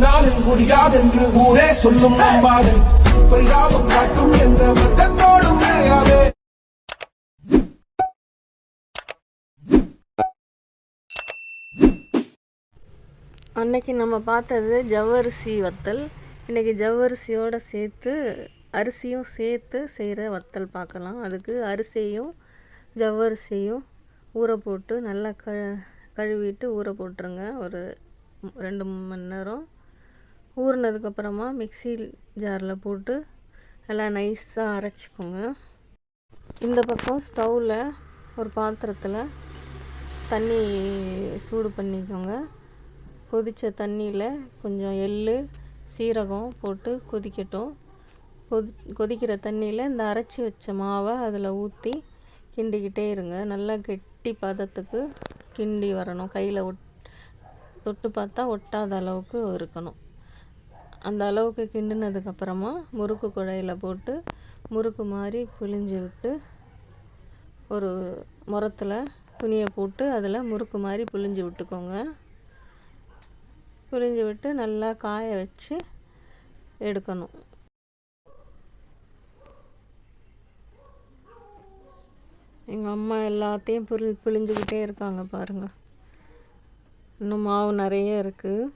உன்னால் முடியாதென்று ஊரே சொல்லும் நம்பாது பரிதாபம் காட்டும் எந்த வர்க்கத்தோடும் விளையாதே அன்னைக்கு நம்ம பார்த்தது ஜவ்வரிசி வத்தல். இன்றைக்கி ஜவ்வரிசியோடு சேர்த்து அரிசியும் சேர்த்து செய்கிற வத்தல் பார்க்கலாம். அதுக்கு அரிசியும் ஜவ்வரிசியும் ஊற போட்டு நல்லா க கழுவிட்டு ஊற போட்டுருங்க. ஒரு ரெண்டு மூணு மணி நேரம். ஊறினதுக்கப்புறமா மிக்ஸி ஜாரில் போட்டு எல்லாம் நைஸாக அரைச்சிக்கோங்க. இந்த பக்கம் ஸ்டவ்வில் ஒரு பாத்திரத்தில் தண்ணி சூடு பண்ணிக்கோங்க. கொதித்த தண்ணியில் கொஞ்சம் எள் சீரகம் போட்டு கொதிக்கட்டும். கொதி கொதிக்கிற தண்ணியில் இந்த அரைச்சி வச்ச மாவை அதில் ஊற்றி கிண்டிக்கிட்டே இருங்க. நல்லா கெட்டி பதத்துக்கு கிண்டி வரணும். கையில் ஒட் தொட்டு பார்த்தா ஒட்டாத அளவுக்கு இருக்கணும். அந்த அளவுக்கு கிண்டினதுக்கப்புறமா முறுக்கு குழையில் போட்டு முறுக்கு மாதிரி புழிஞ்சு விட்டு ஒரு முரத்தில் துணியை போட்டு அதில் முறுக்கு மாதிரி புழிஞ்சு விட்டுக்கோங்க. புழிஞ்சு விட்டு நல்லா காய வச்சு எடுக்கணும். எங்கள் அம்மா எல்லாத்தையும் புளி புழிஞ்சுக்கிட்டே இருக்காங்க பாருங்கள் இன்னும் மாவு நிறைய இருக்குது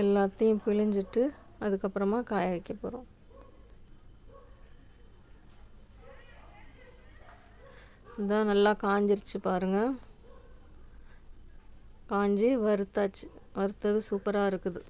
எல்லாத்தையும் பிழிஞ்சிட்டு அதுக்கப்புறமா காய வைக்க போகிறோம் இதான் நல்லா காஞ்சிருச்சு பாருங்கள் காஞ்சி வறுத்தாச்சு. வறுத்தது சூப்பராக இருக்குது.